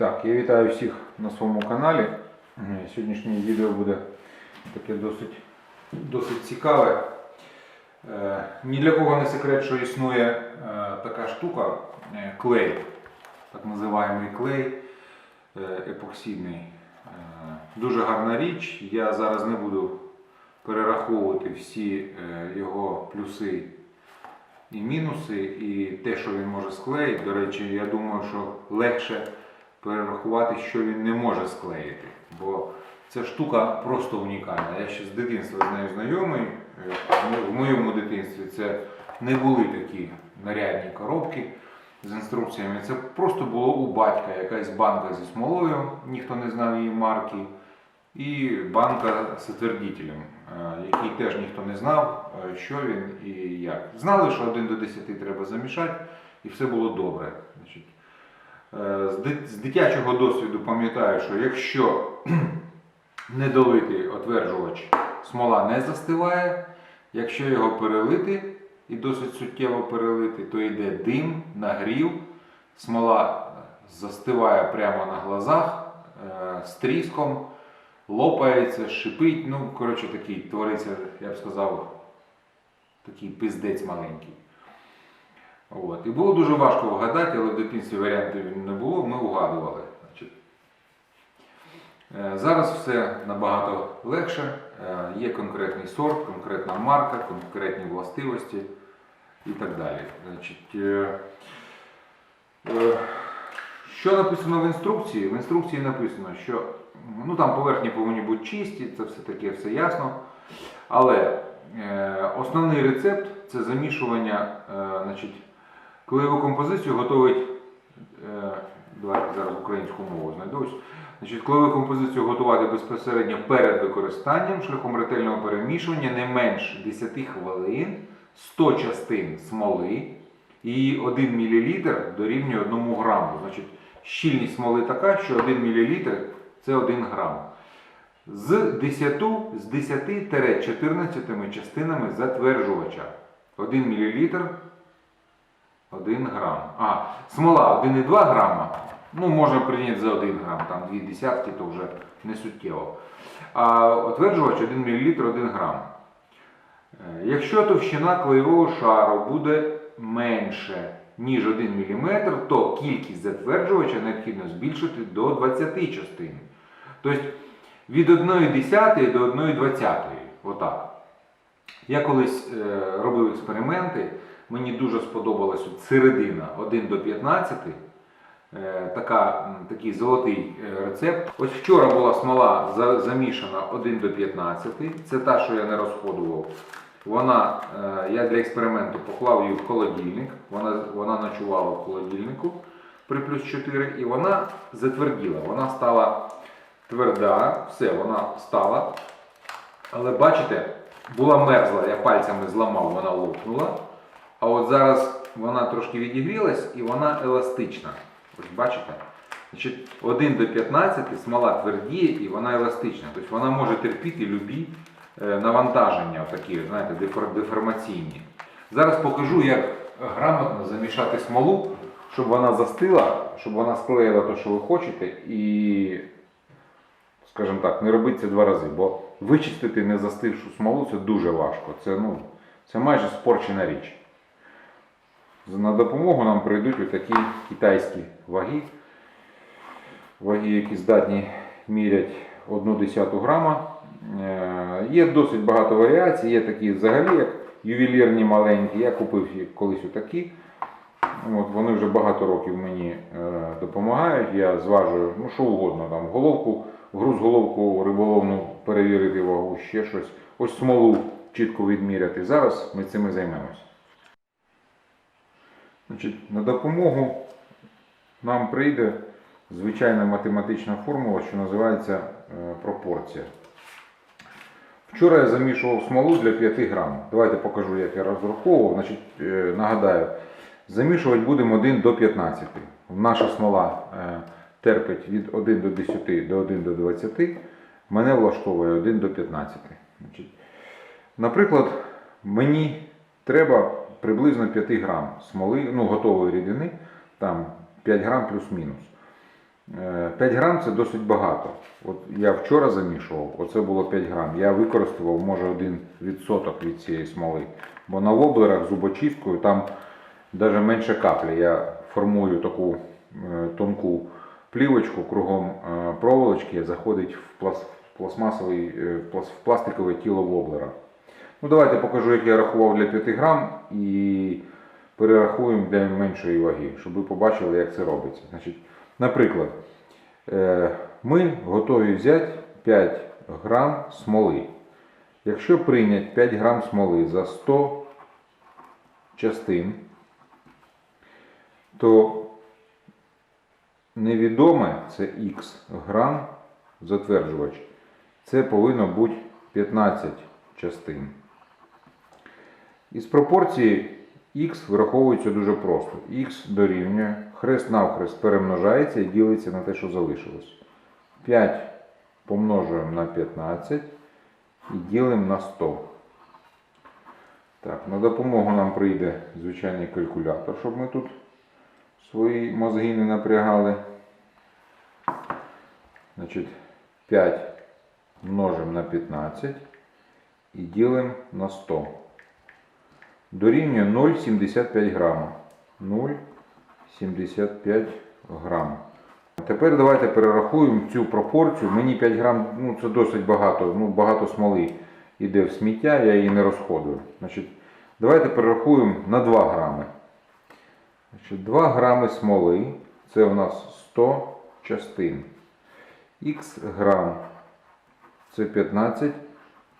Так, я вітаю всіх на своєму каналі. Е, Сьогоднішнє відео буде таке досить, досить цікаве. Е, Ні для кого не секрет, що існує е, така штука клей, так називаємий клей епоксидний. Дуже гарна річ. Я зараз не буду перераховувати всі його плюси і мінуси, і те, що він може склеїти. До речі, я думаю, що легше перерахувати, що він не може склеїти. Бо ця штука просто унікальна. Я ще з дитинства з нею знайомий. Е, В моєму дитинстві це не були такі нарядні коробки з інструкціями. Це просто було у батька якась банка зі смолою, ніхто не знав її марки, і банка з отвердителем, е, який теж ніхто не знав, е, що він і як. Знали, що 1 до 10 треба замішати, і все було добре. Е, з дит- з дитячого досвіду пам'ятаю, що якщо не долити отверджувач, смола не застиває. Якщо його перелити і досить суттєво перелити, то йде дим, нагрів, смола застиває прямо на глазах е, з тріском, лопається, шипить. Ну, коротше, такий твориться, я б сказав, такий пиздець маленький. От. І було дуже важко вгадати, але в дитинстві варіантів не було, ми вгадували. Е, Зараз все набагато легше. Е, Є конкретний сорт, конкретна марка, конкретні властивості і так далі. Значить, е, що написано в інструкції? В інструкції написано, що ну, там поверхні повинні бути чисті, це все таке все ясно. Але основний рецепт це замішування, значить, клеєву композицію готовить. Е, давайте зараз українську мову знайдусь. Значить, коли композицію готувати безпосередньо перед використанням шляхом ретельного перемішування не менш 10 хвилин, 100 частин смоли і 1 мл дорівнює 1 граму. Значить, щільність смоли така, що 1 мл це 1 грам. З 10 з 10-14 частинами затверджувача. 1 мл 1 грам. А, смола 1,2 грама. Ну, можна прийняти за 1 грам, там 2 десятки, то вже не суттєво. А отверджувач 1 мл 1 грам. Е, Якщо товщина клеєвого шару буде менше, ніж 1 мм, то кількість затверджувача необхідно збільшити до 20 частин. Тобто від 1,1 до 1,20. Отак. Я колись е, робив експерименти, мені дуже сподобалась середина 1 до 15. Е, така, такий золотий е, рецепт. Ось вчора була смола замішана 1 до 15. Це та, що я не розходував. Вона, е, я для експерименту поклав її в холодильник. Вона, вона ночувала в холодильнику при плюс 4 і вона затверділа. Вона стала тверда, все, вона стала. Але бачите, була мерзла, я пальцями зламав, вона лопнула. А от зараз вона трошки відігрілась і вона еластична. Ось бачите? Значить, 1 до 15 смола твердіє і вона еластична. Тобто вона може терпіти любі е, навантаження, такі, знаєте, деформаційні. Зараз покажу, як грамотно замішати смолу, щоб вона застила, щоб вона склеїла те, що ви хочете, і, скажімо так, не робити це два рази. Бо вичистити незастившу смолу це дуже важко. Це, ну, це майже спорчена річ. На допомогу нам прийдуть такі китайські ваги. Ваги, які здатні мірять 1 десяту грама. Е, Є досить багато варіацій, є такі взагалі, як ювелірні маленькі. Я купив колись отакі. От, вони вже багато років мені е, допомагають. Я зважую ну, що угодно, там, головку, груз головку риболовну перевірити вагу, ще щось. Ось смолу чітко відміряти. Зараз ми цим і займемось. Значить, на допомогу нам прийде звичайна математична формула, що називається е, пропорція. Вчора я замішував смолу для 5 грам. Давайте покажу, як я розраховував. Значить, е, нагадаю, замішувати будемо 1 до 15. Наша смола е, терпить від 1 до 10 до 1 до 20. Мене влаштовує 1 до 15. Значить, наприклад, мені треба приблизно 5 грам смоли, ну, готової рідини, там 5 грам плюс-мінус. Е, 5 грам це досить багато. От я вчора замішував, оце було 5 грам. Я використовував може 1% від цієї смоли. Бо на воблерах зубочисткою там навіть менше каплі. Я формую таку е, тонку плівочку кругом е, проволочки, заходить в, пластмасовий, е, в плас- в пластикове тіло воблера. Ну, давайте покажу, як я рахував для 5 грам і перерахуємо для меншої ваги, щоб ви побачили, як це робиться. Значить, наприклад, е, ми готові взяти 5 грам смоли. Якщо прийняти 5 грам смоли за 100 частин, то невідоме це х грам затверджувач. Це повинно бути 15 частин. Із пропорції х вираховується дуже просто. х дорівнює, хрест навхрест перемножається і ділиться на те, що залишилось. 5 помножуємо на 15 і ділимо на 100. Так, на допомогу нам прийде звичайний калькулятор, щоб ми тут свої мозги не напрягали. Значить, 5 множимо на 15 і ділимо на 100. Дорівнює 0,75 грама. 0,75 грам. Тепер давайте перерахуємо цю пропорцію. Мені 5 грам, ну це досить багато, ну багато смоли йде в сміття, я її не розходую. Значить, давайте перерахуємо на 2 грами. Значить, 2 грами смоли це у нас 100 частин. Х грам це 15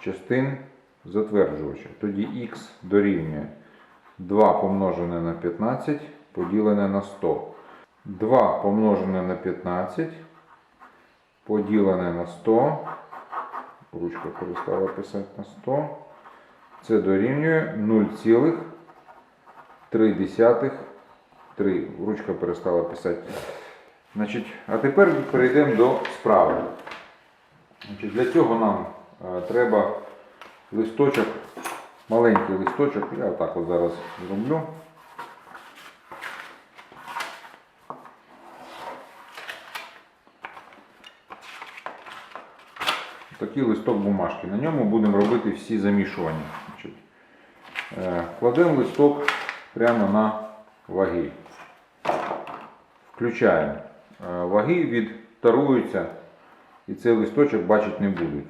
частин затверджувача. Тоді х дорівнює 2 помножене на 15 поділене на 100. 2 помножене на 15 поділене на 100. Ручка перестала писати на 100. Це дорівнює 0,3. 3. Ручка перестала писати. Значить, а тепер перейдемо до справи. Значить, для цього нам е, треба листочок, маленький листочок. Я отак от зараз зроблю. Такий листок бумажки. На ньому будемо робити всі замішування. Е, кладемо листок прямо на ваги. Включаємо. Е, Ваги відтаруються і цей листочок бачити не будуть.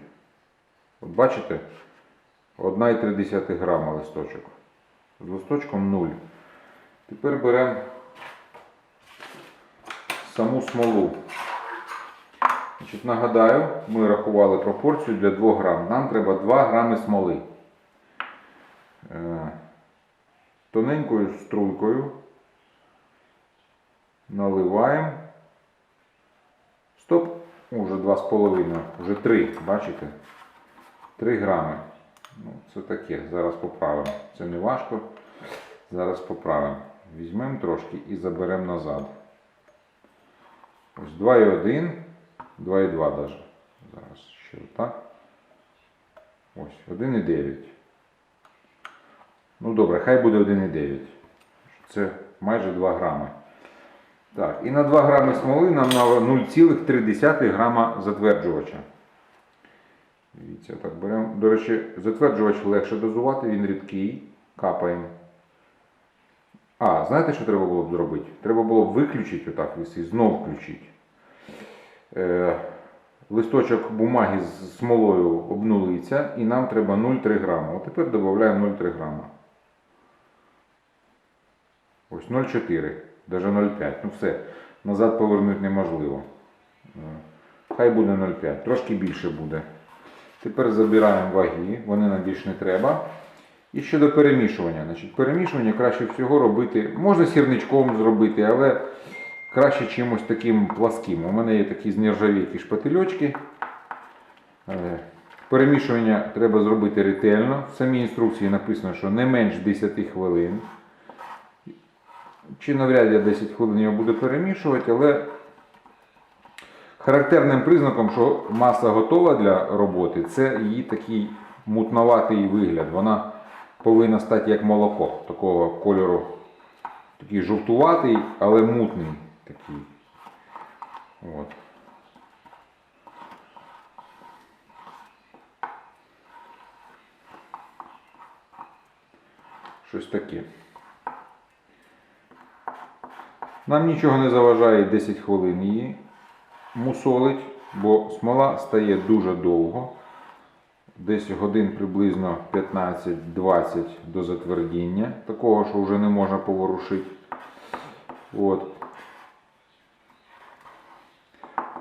От бачите? 1,3 грама листочок. З листочком 0. Тепер беремо саму смолу. Значить, нагадаю, ми рахували пропорцію для 2 грам. Нам треба 2 грами смоли. Е, Тоненькою струйкою наливаємо. Стоп. Уже 2,5, вже 3, бачите? 3 грами. Ну, це таке, зараз поправимо. Це не важко. Зараз поправимо. Візьмемо трошки і заберемо назад. Ось 2,1, 2,2 даже. Зараз ще так. Ось, 1,9. Ну добре, хай буде 1,9. Це майже 2 грами. Так, і на 2 грами смоли нам на 0,3 грама затверджувача. Дивіться, так беремо. До речі, затверджувач легше дозувати, він рідкий. Капаємо. А, знаєте, що треба було б зробити? Треба було б виключити отак віси, знов включити. Е, листочок бумаги з смолою обнулиться і нам треба 0,3 грама. От тепер додаємо 0,3 грама. Ось 0,4, навіть 0,5. Ну все, назад повернути неможливо. Е, Хай буде 0,5, трошки більше буде. Тепер забираємо ваги, вони нам більше не треба. І щодо перемішування. Значить, перемішування краще всього робити, можна сірничком зробити, але краще чимось таким пласким. У мене є такі з шпательочки. Е, Перемішування треба зробити ретельно. В самій інструкції написано, що не менш 10 хвилин. Чи навряд я 10 хвилин його буду перемішувати, але характерним признаком, що маса готова для роботи, це її такий мутноватий вигляд. Вона повинна стати як молоко, такого кольору, такий жовтуватий, але мутний. Такий. От. Щось таке. Нам нічого не заважає 10 хвилин її мусолить, бо смола стає дуже довго. Десь годин приблизно 15-20 до затвердіння, такого, що вже не можна поворушити. От.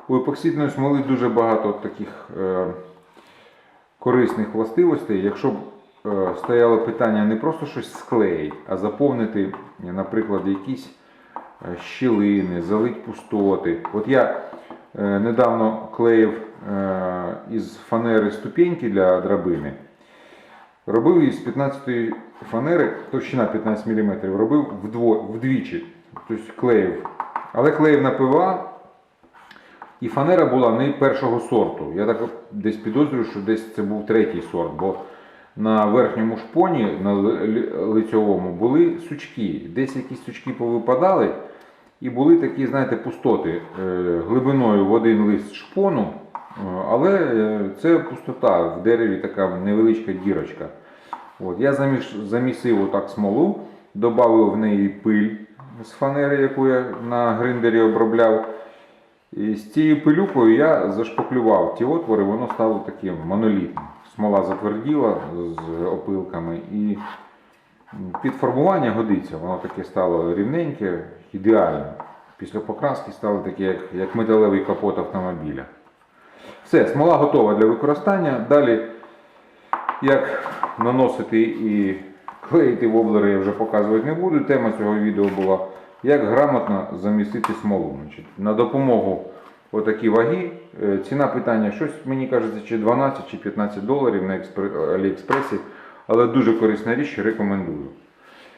У епоксидної смоли дуже багато таких е, корисних властивостей. Якщо б е, стояло питання не просто щось склеїть, а заповнити, наприклад, якісь е, щілини, залить пустоти. От я недавно клеїв е, із фанери ступеньки для драбини. Робив із 15 фанери, товщина 15 мм, робив вдво, вдвічі. Тобто клеїв. Але клеїв на ПВА. І фанера була не першого сорту. Я так десь підозрюю, що десь це був третій сорт, бо на верхньому шпоні, на ли- ли- лицьовому, були сучки. Десь якісь сучки повипадали, і були такі, знаєте, пустоти е, глибиною в один лист шпону. Е, Але е, це пустота в дереві така невеличка дірочка. От, я замісив отак смолу, додав в неї пиль з фанери, яку я на гриндері обробляв. І з цією пилюкою я зашпаклював ті отвори, воно стало таким монолітним. Смола затверділа з опилками і під формування годиться, воно таке стало рівненьке, ідеально. Після покраски стало таке, як, як металевий капот автомобіля. Все, смола готова для використання. Далі, як наносити і клеїти воблери, я вже показувати не буду. Тема цього відео була як грамотно замістити смолу. Значить, на допомогу отакі ваги. Е, Ціна питання щось, мені кажеться, чи 12 чи 15 доларів на Аліекспресі, але дуже корисна річ, рекомендую.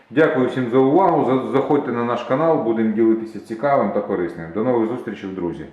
Дякую всім за увагу. За- Заходьте на наш канал, будемо ділитися цікавим та корисним. До нових зустрічей, друзі!